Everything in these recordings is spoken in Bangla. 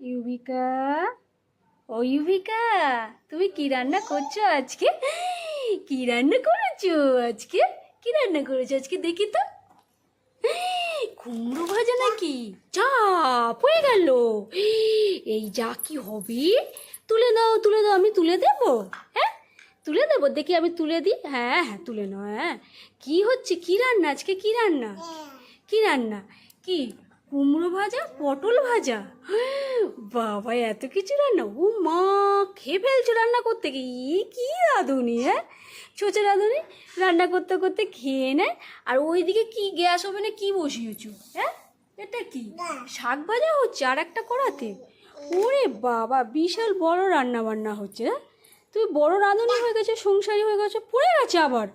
ইউবিকা? ও ইউবিকা, তুমি কি রান্না করছ আজকে? কি রান্না করেছ আজকে? কি রান্না করেছ আজকে দেখি তো। কুমড়ো ভাজা নাকি? চাপ হয়ে গেল। এই যা কি হবে? তুলে দাও তুলে দাও, আমি তুলে দেবো? হ্যাঁ? তুলে দেবো, দেখি আমি তুলে দিই। হ্যাঁ হ্যাঁ তুলে নাও হ্যাঁ। কি হচ্ছে? কি রান্না? আজকে কি রান্না? কি রান্না? কি? কুমড়ো ভাজা পটল ভাজা? বাবা এত কিছু রান্না? ও মা খেয়ে ফেলছো রান্না করতে গিয়ে? কি রাঁধুনি হ্যাঁ? ছোটো রাঁধুনি রান্না করতে করতে খেয়ে নেয়। আর ওইদিকে কি গ্যাস ওভেনে কি বসিয়েছো হ্যাঁ? এটা কি? শাক ভাজা হচ্ছে আর একটা করাতে ওরে বাবা বিশাল বড় রান্না বান্না হচ্ছে হ্যাঁ? তুমি বড় রাঁধুনি হয়ে গেছে সংসারী হয়ে গেছে পড়ে গেছে আবার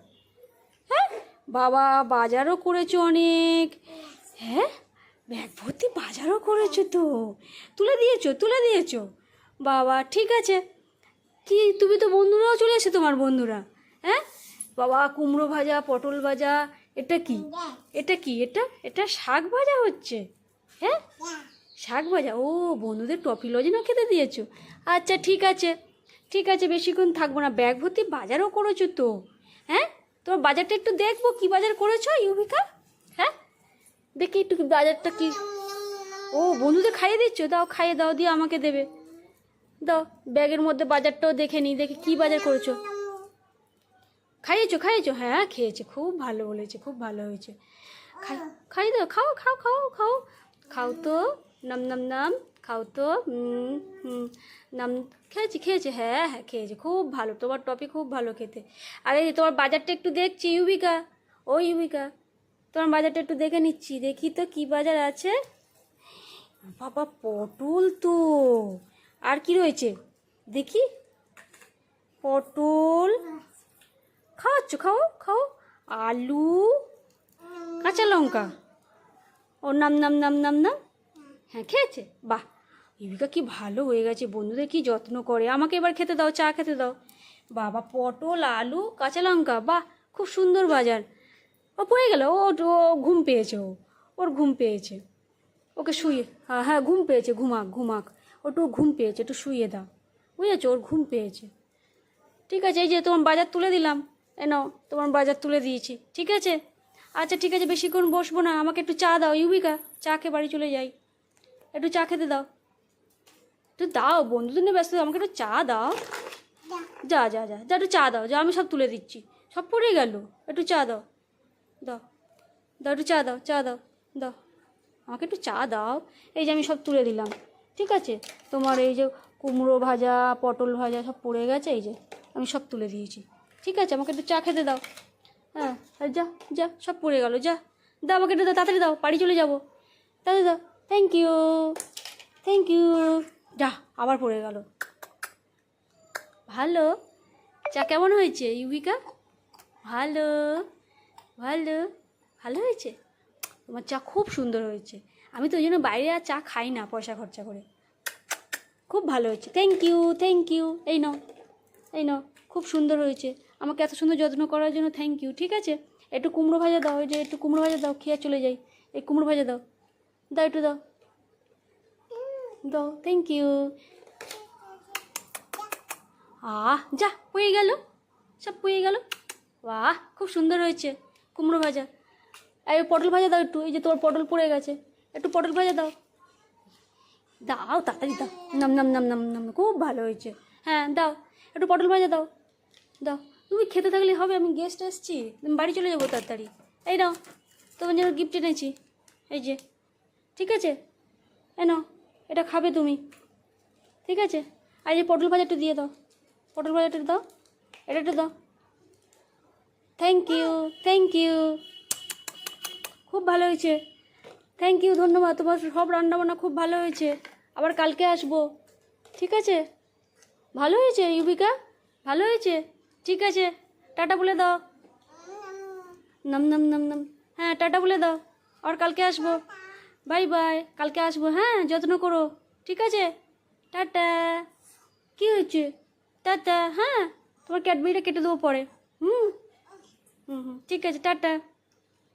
হ্যাঁ? বাবা বাজারও করেছ অনেক হ্যাঁ? ব্যাগ ভর্তি বাজারও করেছ তো। তুলে দিয়েছ তুলে দিয়েছ। বাবা, ঠিক আছে। কি, তুমি তো বন্ধুরাও চলে এসে তোমার বন্ধুরা হ্যাঁ? বাবা, কুমড়ো ভাজা, পটল ভাজা, এটা কি? এটা কি? এটা এটা শাক ভাজা হচ্ছে হ্যাঁ? শাক ভাজা, ও, বন্ধুদের টপি লজেনও খেতে দিয়েছ। আচ্ছা ঠিক আছে ঠিক আছে, বেশিক্ষণ থাকব না। ব্যাগ ভর্তি বাজারও করেছ তো হ্যাঁ? তোমার বাজারটা একটু দেখব, কি বাজার করেছ ইউবিকা দেখি একটু বাজারটা কি? ও, বন্ধুদের খাইয়ে দিচ্ছ? দাও, খাইয়ে দাও, দিয়ে আমাকে দেবে। দাও, ব্যাগের মধ্যে বাজারটাও দেখে নিই দেখি কি বাজার করেছ। খাইয়েছো খাইয়েছো? হ্যাঁ খেয়েছে, খুব ভালো বলেছে, খুব ভালো হয়েছে। খাই খাই দাও, খাও খাও খাও খাও। খাও তো, নাম নাম নাম, খাও তো নাম, খেয়েছি, খেয়েছে হ্যাঁ হ্যাঁ খেয়েছে, খুব ভালো, তোমার টপি খুব ভালো খেতে। আরে, তোমার বাজারটা একটু দেখছি, ইউবিকা। ও, ইউবিকা। তোমার বাজারটা একটু দেখে নিচ্ছি। দেখি তো কি বাজার আছে। বাবা, পটল তো। আর কি রয়েছে? দেখি। পটল। খাওয়াচ্ছ? খাও খাও। আলু। কাঁচা লঙ্কা। ওর নাম নাম নাম নাম নাম। হ্যাঁ খেয়েছে? বাহ! ইবিকা কি ভালো হয়ে গেছে। বন্ধুদের কি যত্ন করে। আমাকে এবার খেতে দাও, চা খেতে দাও। বাবা, পটল, আলু, কাঁচা লঙ্কা। বাহ! খুব সুন্দর বাজার। ও পড়ে গেল ও ও ঘুম পেয়েছে ও ওর ঘুম পেয়েছে। ওকে শুয়ে হ্যাঁ হ্যাঁ ঘুম পেয়েছে ঘুমাক ঘুমাক। ওটু ঘুম পেয়েছে একটু শুয়ে দাও। বুঝেছ? ওর ঘুম পেয়েছে। ঠিক আছে এই যে তোমার বাজার তুলে দিলাম। এ নাও তোমার বাজার তুলে দিয়েছি। ঠিক আছে? আচ্ছা ঠিক আছে বেশিক্ষণ বসবো না। আমাকে একটু চা দাও ইউবিকা চা খেয়ে বাড়ি চলে যাই। একটু চা খেতে দাও। একটু দাও বন্ধুদের নিয়ে ব্যস্ত আমাকে একটু চা দাও। যা যা যা যা একটু চা দাও যা আমি সব তুলে দিচ্ছি। সব পড়ে গেল একটু চা দাও। দাও। দাও একটু চা দাও চা দাও। দাও। আমাকে একটু চা দাও। এই যে আমি সব তুলে দিলাম। ঠিক আছে? তোমার এই যে কুমড়ো ভাজা, পটল ভাজা সব পড়ে গেছে, এই যে আমি সব তুলে দিয়েছি। ঠিক আছে? আমাকে একটু চা খেতে দাও। হ্যাঁ যা যা, সব পড়ে গেল, যা। দাও, আমাকে একটু দাও, তাড়াতাড়ি দাও, বাড়ি চলে যাব। তাড়াতাড়ি দাও। থ্যাংক ইউ থ্যাংক ইউ যা, আবার পড়ে গেল। ভালো। চা কেমন হয়েছে ইউবিকা ভালো। ভালো ভালো হয়েছে? তোমার চা খুব সুন্দর হয়েছে। আমি তো ওই জন্য বাইরে আর চা খাই না পয়সা খরচা করে। খুব ভালো হয়েছে। থ্যাংক ইউ থ্যাংক ইউ এই নাও এই নাও, খুব সুন্দর হয়েছে। আমাকে এত সুন্দর যত্ন করার জন্য থ্যাংক ইউ ঠিক আছে? একটু কুমড়ো ভাজা দাও ওই যে একটু কুমড়ো ভাজা দাও, খেয়ে চলে যাই। এই কুমড়ো ভাজা দাও দাও একটু দাও। দাও থ্যাংক ইউ আহ, যা পুয়ে গেল। সব পুয়ে গেল। বাহ, খুব সুন্দর হয়েছে। কুমড়ো ভাজা। এই পটল ভাজা দাও একটু, এই যে তোমার পটল পড়ে গেছে। একটু পটল ভাজা দাও। দাও, তাড়াতাড়ি দাও। নাম নাম নাম নাম নাম খুব ভালো হয়েছে। হ্যাঁ দাও, একটু পটল ভাজা দাও। দাও, তুমি খেতে থাকলে হবে, আমি গেস্ট এসছি আমি বাড়ি চলে যাব তাড়াতাড়ি। এই নাও, তোমার জন্য গিফট এনেছি। এই যে, ঠিক আছে? এ নাও, এটা খাবে তুমি। ঠিক আছে? আর এই পটল ভাজা একটু দিয়ে দাও। পটল ভাজাটা দাও, এটা একটু দাও। থ্যাংক ইউ থ্যাংক ইউ খুব ভালো হয়েছে। থ্যাংক ইউ ধন্যবাদ। তোমার সব রান্নাবান্না খুব ভালো হয়েছে। আবার কালকে আসব। ঠিক আছে? ভালো হয়েছে, ইউবিকা? ভালো হয়েছে? ঠিক আছে। টাটা বলে দাও। নাম নাম নাম নাম। হ্যাঁ টাটা বলে দাও। আর কালকে আসব। Bye bye. কালকে আসব। হ্যাঁ যত্ন করো। ঠিক আছে? টাটা। কী হয়েছে? টাটা। হ্যাঁ তোমার ক্যাডবেরিটা কেটে দেবো পরে। হুম। হুম হুম। ঠিক আছে টাটা।